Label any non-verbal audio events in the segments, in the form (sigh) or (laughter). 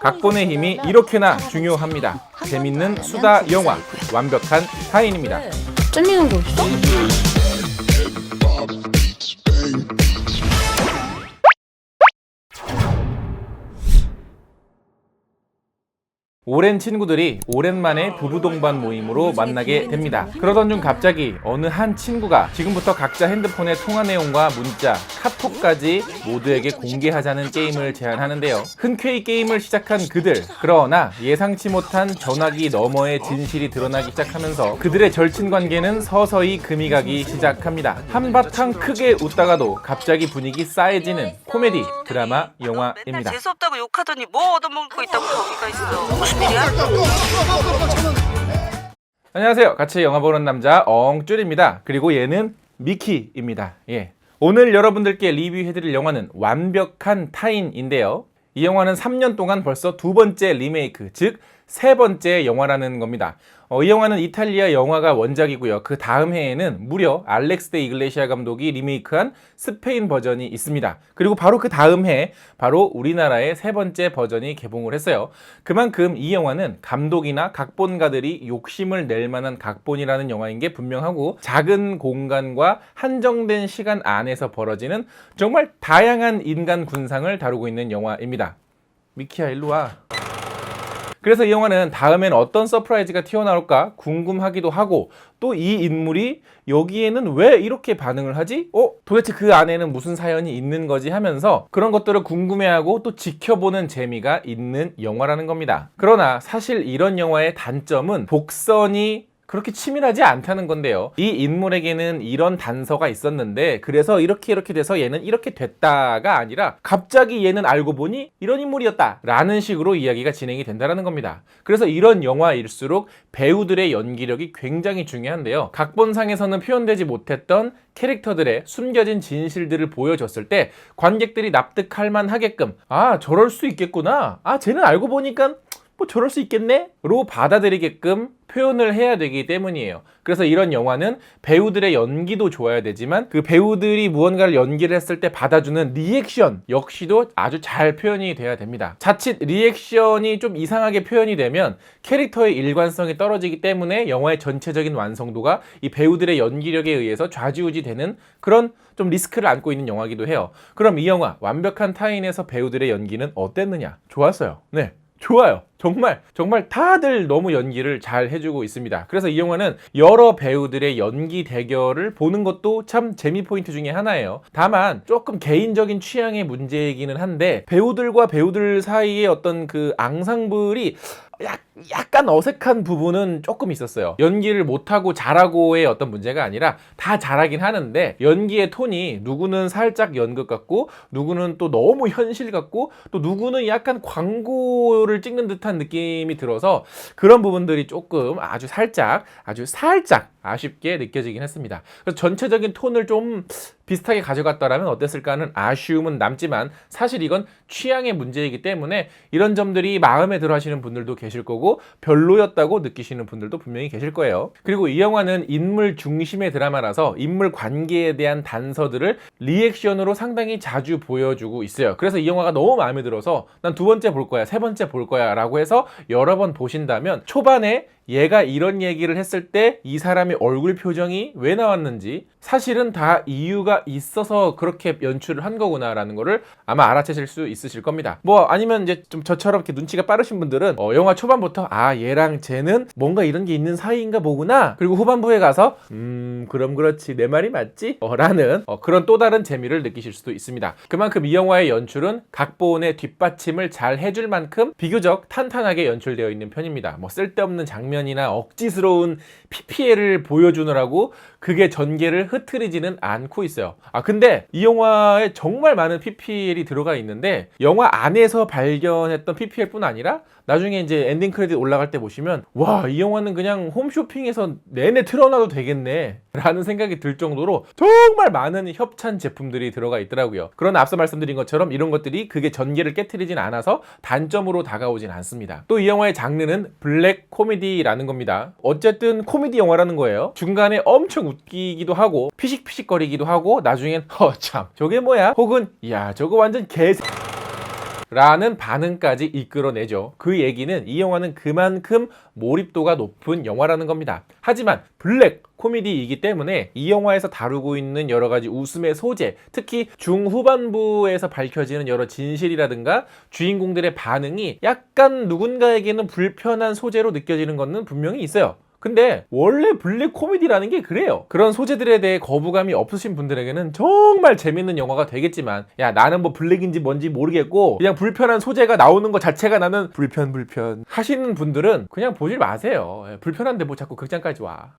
각본의 힘이 이렇게나 중요합니다. 재밌는 수다 영화 완벽한 타인입니다. 찔리는 거 있어? 오랜 친구들이 오랜만에 부부 동반 모임으로 만나게 됩니다. 그러던 중 갑자기 어느 한 친구가 지금부터 각자 핸드폰의 통화 내용과 문자, 카톡까지 모두에게 공개하자는 게임을 제안하는데요. 흔쾌히 게임을 시작한 그들. 그러나 예상치 못한 전화기 너머의 진실이 드러나기 시작하면서 그들의 절친 관계는 서서히 금이 가기 시작합니다. 한바탕 크게 웃다가도 갑자기 분위기 싸해지는 코미디, 드라마, 영화입니다. 맨날 재수없다고 욕하더니 뭐 얻어먹고 있다고 거기가 있어. 안녕하세요. 같이 영화 보는 남자 엉쭈입니다. 그리고 얘는 미키입니다. 예. 오늘 여러분들께 리뷰해드릴 영화는 완벽한 타인인데요. 이 영화는 3년 동안 벌써 두 번째 리메이크, 즉 세 번째 영화라는 겁니다. 어, 이 영화는 이탈리아 영화가 원작이고요. 그 다음 해에는 무려 알렉스 데 이글레시아 감독이 리메이크한 스페인 버전이 있습니다. 그리고 바로 그 다음 해 바로 우리나라의 세 번째 버전이 개봉을 했어요. 그만큼 이 영화는 감독이나 각본가들이 욕심을 낼 만한 각본이라는 영화인 게 분명하고 작은 공간과 한정된 시간 안에서 벌어지는 정말 다양한 인간 군상을 다루고 있는 영화입니다. 미키야 일로 와. 그래서 이 영화는 다음엔 어떤 서프라이즈가 튀어나올까 궁금하기도 하고 또 이 인물이 여기에는 왜 이렇게 반응을 하지? 어? 도대체 그 안에는 무슨 사연이 있는 거지 하면서 그런 것들을 궁금해하고 또 지켜보는 재미가 있는 영화라는 겁니다. 그러나 사실 이런 영화의 단점은 복선이 그렇게 치밀하지 않다는 건데요. 이 인물에게는 이런 단서가 있었는데 그래서 이렇게 이렇게 돼서 얘는 이렇게 됐다가 아니라 갑자기 얘는 알고 보니 이런 인물이었다 라는 식으로 이야기가 진행이 된다는 겁니다. 그래서 이런 영화일수록 배우들의 연기력이 굉장히 중요한데요. 각본상에서는 표현되지 못했던 캐릭터들의 숨겨진 진실들을 보여줬을 때 관객들이 납득할 만하게끔 아 저럴 수 있겠구나 아 쟤는 알고 보니까 뭐 저럴 수 있겠네?로 받아들이게끔 표현을 해야 되기 때문이에요. 그래서 이런 영화는 배우들의 연기도 좋아야 되지만 그 배우들이 무언가를 연기를 했을 때 받아주는 리액션 역시도 아주 잘 표현이 돼야 됩니다. 자칫 리액션이 좀 이상하게 표현이 되면 캐릭터의 일관성이 떨어지기 때문에 영화의 전체적인 완성도가 이 배우들의 연기력에 의해서 좌지우지 되는 그런 좀 리스크를 안고 있는 영화기도 해요. 그럼 이 영화 완벽한 타인에서 배우들의 연기는 어땠느냐? 좋았어요. 네. 좋아요. 정말 정말 다들 너무 연기를 잘 해주고 있습니다. 그래서 이 영화는 여러 배우들의 연기 대결을 보는 것도 참 재미 포인트 중에 하나예요. 다만 조금 개인적인 취향의 문제이기는 한데 배우들과 배우들 사이의 어떤 그 앙상블이 약, 약간 어색한 부분은 조금 있었어요. 연기를 못하고 잘하고의 어떤 문제가 아니라 다 잘하긴 하는데 연기의 톤이 누구는 살짝 연극 같고 누구는 또 너무 현실 같고 또 누구는 약간 광고를 찍는 듯한 느낌이 들어서 그런 부분들이 조금 아주 살짝 아주 살짝 아쉽게 느껴지긴 했습니다. 그래서 전체적인 톤을 좀 비슷하게 가져갔다라면 어땠을까는 아쉬움은 남지만 사실 이건 취향의 문제이기 때문에 이런 점들이 마음에 들어 하시는 분들도 계실 거고 별로였다고 느끼시는 분들도 분명히 계실 거예요. 그리고 이 영화는 인물 중심의 드라마라서 인물 관계에 대한 단서들을 리액션으로 상당히 자주 보여주고 있어요. 그래서 이 영화가 너무 마음에 들어서 난 두 번째 볼 거야, 세 번째 볼 거야 라고 해서 여러 번 보신다면 초반에 얘가 이런 얘기를 했을 때 이 사람의 얼굴 표정이 왜 나왔는지 사실은 다 이유가 있어서 그렇게 연출을 한 거구나라는 거를 아마 알아채실 수 있으실 겁니다. 뭐 아니면 이제 좀 저처럼 이렇게 눈치가 빠르신 분들은 어, 영화 초반부터 아 얘랑 쟤는 뭔가 이런 게 있는 사이인가 보구나. 그리고 후반부에 가서 음 그럼 그렇지 내 말이 맞지? 어, 라는 어, 그런 또 다른 재미를 느끼실 수도 있습니다. 그만큼 이 영화의 연출은 각본의 뒷받침을 잘 해줄 만큼 비교적 탄탄하게 연출되어 있는 편입니다. 뭐 쓸데없는 장면 이나 억지스러운 PPL을 보여주느라고 그게 전개를 흐트리지는 않고 있어요. 아 근데 이 영화에 정말 많은 PPL이 들어가 있는데 영화 안에서 발견했던 PPL뿐 아니라 나중에 이제 엔딩 크레딧 올라갈 때 보시면 와 이 영화는 그냥 홈쇼핑에서 내내 틀어놔도 되겠네 라는 생각이 들 정도로 정말 많은 협찬 제품들이 들어가 있더라고요. 그러나 앞서 말씀드린 것처럼 이런 것들이 그게 전개를 깨뜨리진 않아서 단점으로 다가오진 않습니다. 또 이 영화의 장르는 블랙 코미디라는 겁니다. 어쨌든 코미디 영화라는 거예요. 중간에 엄청 웃기기도 하고 피식피식거리기도 하고 나중엔 (laughs) 허참 저게 뭐야? 혹은 야 저거 완전 개 라는 반응까지 이끌어내죠. 그 얘기는 이 영화는 그만큼 몰입도가 높은 영화라는 겁니다. 하지만 블랙 코미디이기 때문에 이 영화에서 다루고 있는 여러 가지 웃음의 소재, 특히 중후반부에서 밝혀지는 여러 진실이라든가 주인공들의 반응이 약간 누군가에게는 불편한 소재로 느껴지는 것은 분명히 있어요. 근데 원래 블랙 코미디라는 게 그래요. 그런 소재들에 대해 거부감이 없으신 분들에게는 정말 재밌는 영화가 되겠지만 야 나는 뭐 블랙인지 뭔지 모르겠고 그냥 불편한 소재가 나오는 것 자체가 나는 불편 불편 하시는 분들은 그냥 보지 마세요. 예, 불편한데 뭐 자꾸 극장까지 와.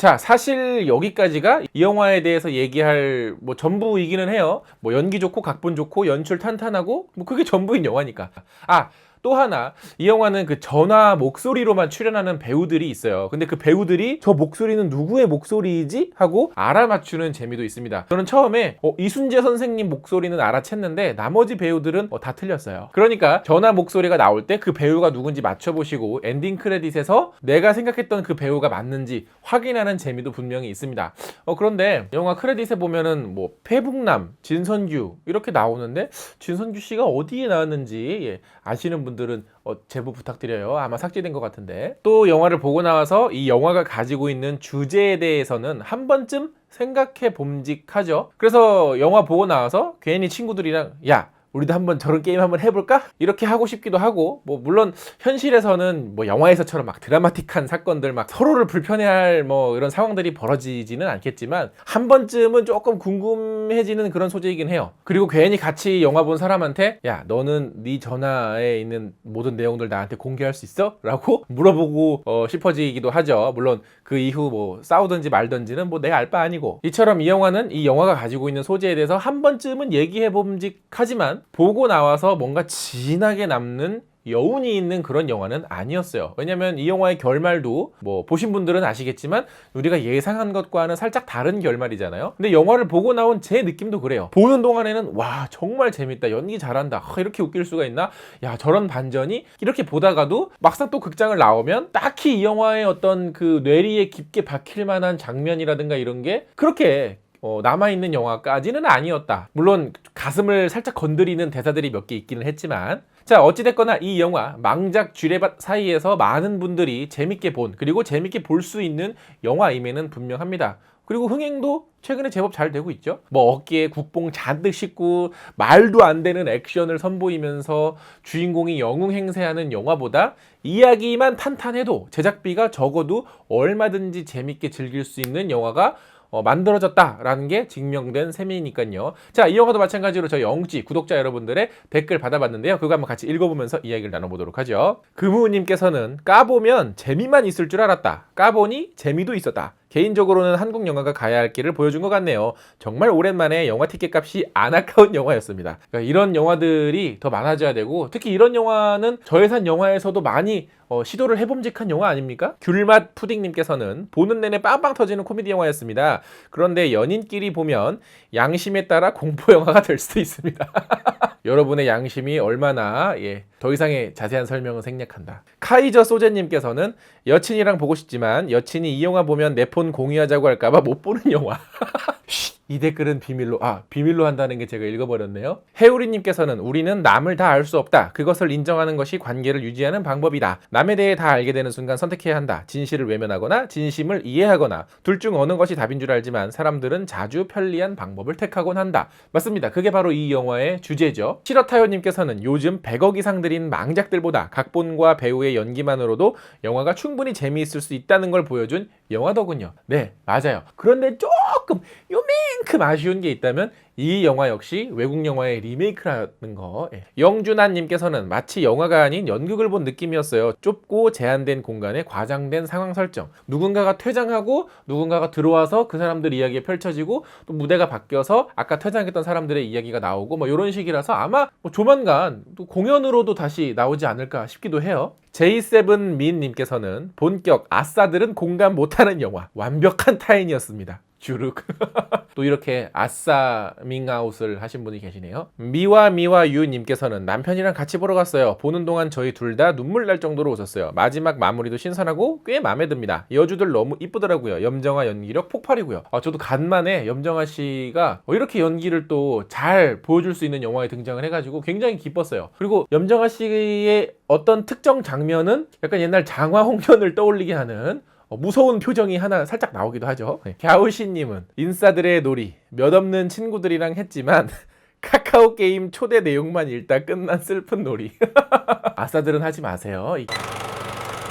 자, 사실 여기까지가 이 영화에 대해서 얘기할 뭐 전부이기는 해요. 뭐 연기 좋고 각본 좋고 연출 탄탄하고 뭐 그게 전부인 영화니까. 아, 또 하나 이 영화는 그 전화 목소리로만 출연하는 배우들이 있어요. 근데 그 배우들이 저 목소리는 누구의 목소리이지 하고 알아맞추는 재미도 있습니다. 저는 처음에 어, 이순재 선생님 목소리는 알아챘는데 나머지 배우들은 어, 다 틀렸어요. 그러니까 전화 목소리가 나올 때 그 배우가 누군지 맞춰보시고 엔딩 크레딧에서 내가 생각했던 그 배우가 맞는지 확인하는 재미도 분명히 있습니다. 어, 그런데 영화 크레딧에 보면은 뭐 패북남, 진선규 이렇게 나오는데 진선규 씨가 어디에 나왔는지 예, 아시는 분 들은 어, 제보 부탁드려요. 아마 삭제된 것 같은데 또 영화를 보고 나와서 이 영화가 가지고 있는 주제에 대해서는 한 번쯤 생각해 봄직하죠. 그래서 영화 보고 나와서 괜히 친구들이랑 야 우리도 한번 저런 게임 한번 해볼까? 이렇게 하고 싶기도 하고, 뭐, 물론, 현실에서는 뭐, 영화에서처럼 막 드라마틱한 사건들, 막 서로를 불편해할 뭐, 이런 상황들이 벌어지지는 않겠지만, 한 번쯤은 조금 궁금해지는 그런 소재이긴 해요. 그리고 괜히 같이 영화 본 사람한테, 야, 너는 네 전화에 있는 모든 내용들 나한테 공개할 수 있어? 라고 물어보고 어, 싶어지기도 하죠. 물론, 그 이후 뭐, 싸우든지 말든지는 뭐, 내 알 바 아니고. 이처럼 이 영화는 이 영화가 가지고 있는 소재에 대해서 한 번쯤은 얘기해 봄직하지만, 보고 나와서 뭔가 진하게 남는 여운이 있는 그런 영화는 아니었어요. 왜냐면 이 영화의 결말도 뭐 보신 분들은 아시겠지만 우리가 예상한 것과는 살짝 다른 결말이잖아요. 근데 영화를 보고 나온 제 느낌도 그래요. 보는 동안에는 와 정말 재밌다. 연기 잘한다. 아, 이렇게 웃길 수가 있나? 야 저런 반전이 이렇게 보다가도 막상 또 극장을 나오면 딱히 이 영화의 어떤 그 뇌리에 깊게 박힐 만한 장면이라든가 이런 게 그렇게 어, 남아있는 영화까지는 아니었다. 물론 가슴을 살짝 건드리는 대사들이 몇 개 있기는 했지만 자 어찌됐거나 이 영화 망작 쥐레밭 사이에서 많은 분들이 재밌게 본 그리고 재밌게 볼 수 있는 영화임에는 분명합니다. 그리고 흥행도 최근에 제법 잘 되고 있죠. 뭐 어깨에 국뽕 잔뜩 싣고 말도 안 되는 액션을 선보이면서 주인공이 영웅 행세하는 영화보다 이야기만 탄탄해도 제작비가 적어도 얼마든지 재밌게 즐길 수 있는 영화가 어, 만들어졌다라는 게 증명된 셈이니까요. 자, 이 영화도 마찬가지로 저희 영지 구독자 여러분들의 댓글 받아봤는데요. 그거 한번 같이 읽어보면서 이야기를 나눠보도록 하죠. 금우님께서는 까보면 재미만 있을 줄 알았다. 까보니 재미도 있었다. 개인적으로는 한국 영화가 가야 할 길을 보여준 것 같네요. 정말 오랜만에 영화 티켓 값이 안 아까운 (laughs) 영화였습니다. 그러니까 이런 영화들이 더 많아져야 되고 특히 이런 영화는 저예산 영화에서도 많이 어, 시도를 해봄직한 영화 아닙니까? 귤맛 푸딩님께서는 보는 내내 빵빵 터지는 코미디 영화였습니다. 그런데 연인끼리 보면 양심에 따라 공포 영화가 될 수도 있습니다. (laughs) 여러분의 양심이 얼마나 예, 더 이상의 자세한 설명은 생략한다. 카이저 소제님께서는 여친이랑 보고 싶지만 여친이 이 영화 보면 내 폰 공유하자고 할까봐 못 보는 영화. (laughs) 쉿, 이 댓글은 비밀로 아 비밀로 한다는 게 제가 읽어버렸네요. 해우리님께서는 우리는 남을 다 알 수 없다. 그것을 인정하는 것이 관계를 유지하는 방법이다. 남에 대해 다 알게 되는 순간 선택해야 한다. 진실을 외면하거나 진심을 이해하거나 둘 중 어느 것이 답인 줄 알지만 사람들은 자주 편리한 방법을 택하곤 한다. 맞습니다. 그게 바로 이 영화의 주제죠. 시러타요님께서는 요즘 100억 이상 들인 망작들보다 각본과 배우의 연기만으로도 영화가 충분히 재미있을 수 있다는 걸 보여준 영화더군요. 네, 맞아요. 그런데 조금 요 만큼 아쉬운 게 있다면 이 영화 역시 외국 영화의 리메이크라는 거. 예. 영준아님께서는 마치 영화가 아닌 연극을 본 느낌이었어요. 좁고 제한된 공간에 과장된 상황 설정. 누군가가 퇴장하고 누군가가 들어와서 그 사람들 이야기가 펼쳐지고 또 무대가 바뀌어서 아까 퇴장했던 사람들의 이야기가 나오고 뭐 이런 식이라서 아마 뭐 조만간 또 공연으로도 다시 나오지 않을까 싶기도 해요. J7민님께서는 본격 아싸들은 공감 못하는 영화 완벽한 타인이었습니다. 주룩. (laughs) 또 이렇게 아싸 밍아웃을 하신 분이 계시네요. 미와 미와 유님께서는 남편이랑 같이 보러 갔어요. 보는 동안 저희 둘 다 눈물 날 정도로 웃었어요. 마지막 마무리도 신선하고 꽤 마음에 듭니다. 여주들 너무 이쁘더라고요. 염정아 연기력 폭발이고요. 아, 저도 간만에 염정아 씨가 어, 이렇게 연기를 또 잘 보여줄 수 있는 영화에 등장을 해가지고 굉장히 기뻤어요. 그리고 염정아 씨의 어떤 특정 장면은 약간 옛날 장화 홍련을 떠올리게 하는 어, 무서운 표정이 하나 살짝 나오기도 하죠. 네. 갸우씨님은 인싸들의 놀이 몇 없는 친구들이랑 했지만 (laughs) 카카오 게임 초대 내용만 읽다 끝난 슬픈 놀이. (laughs) 아싸들은 하지 마세요. 이-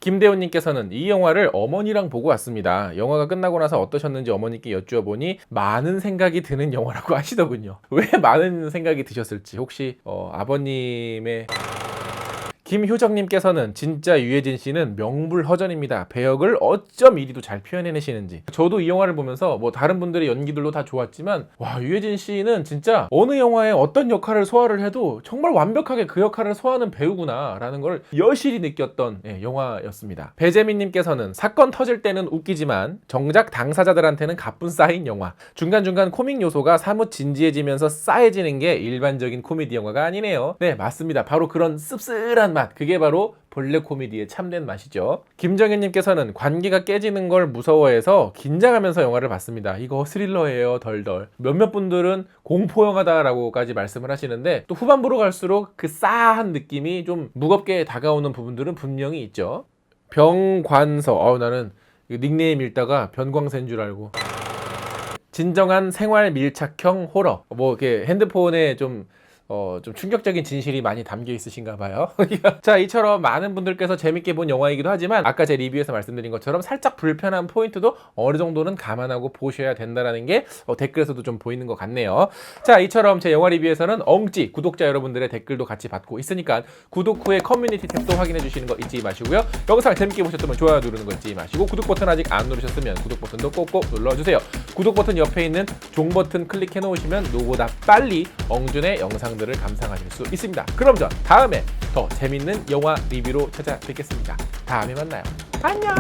김대훈님께서는 이 영화를 어머니랑 보고 왔습니다. 영화가 끝나고 나서 어떠셨는지 어머니께 여쭈어 보니 많은 생각이 드는 영화라고 (laughs) 하시더군요. 왜 많은 생각이 드셨을지 혹시 어, 아버님의 김효정님께서는 진짜 유해진 씨는 명불허전입니다. 배역을 어쩜 이리도 잘 표현해내시는지. 저도 이 영화를 보면서 뭐 다른 분들의 연기들도 다 좋았지만 와 유해진 씨는 진짜 어느 영화에 어떤 역할을 소화를 해도 정말 완벽하게 그 역할을 소화하는 배우구나라는 걸 여실히 느꼈던 예, 영화였습니다. 배재민님께서는 사건 터질 때는 웃기지만 정작 당사자들한테는 가뿐 쌓인 영화. 중간중간 코믹 요소가 사뭇 진지해지면서 싸해지는 게 일반적인 코미디 영화가 아니네요. 네 맞습니다. 바로 그런 씁쓸한 맛. 그게 바로 본래 코미디의 참된 맛이죠. 김정현님께서는 관계가 깨지는 걸 무서워해서 긴장하면서 영화를 봤습니다. 이거 스릴러예요, 덜덜. 몇몇 분들은 공포 영화다라고까지 말씀을 하시는데 또 후반부로 갈수록 그 싸한 느낌이 좀 무겁게 다가오는 부분들은 분명히 있죠. 병관서. 어 나는 닉네임 읽다가 변광세인 줄 알고. 진정한 생활 밀착형 호러. 뭐 이렇게 핸드폰에 좀 어, 좀 충격적인 진실이 많이 담겨 있으신가 봐요. (laughs) 자, 이처럼 많은 분들께서 재밌게 본 영화이기도 하지만 아까 제 리뷰에서 말씀드린 것처럼 살짝 불편한 포인트도 어느 정도는 감안하고 보셔야 된다라는 게 어, 댓글에서도 좀 보이는 것 같네요. 자, 이처럼 제 영화 리뷰에서는 엉찌 구독자 여러분들의 댓글도 같이 받고 있으니까 구독 후에 커뮤니티 탭도 확인해 주시는 거 잊지 마시고요. 영상 재밌게 보셨다면 좋아요 누르는 거 잊지 마시고 구독 버튼 아직 안 누르셨으면 구독 버튼도 꼭꼭 눌러주세요. 구독 버튼 옆에 있는 종 버튼 클릭해 놓으시면 누구보다 빨리 엉준의 영상 들을 감상하실 수 있습니다. 그럼 전 다음에 더 재밌는 영화 리뷰로 찾아뵙겠습니다. 다음에 만나요. 안녕!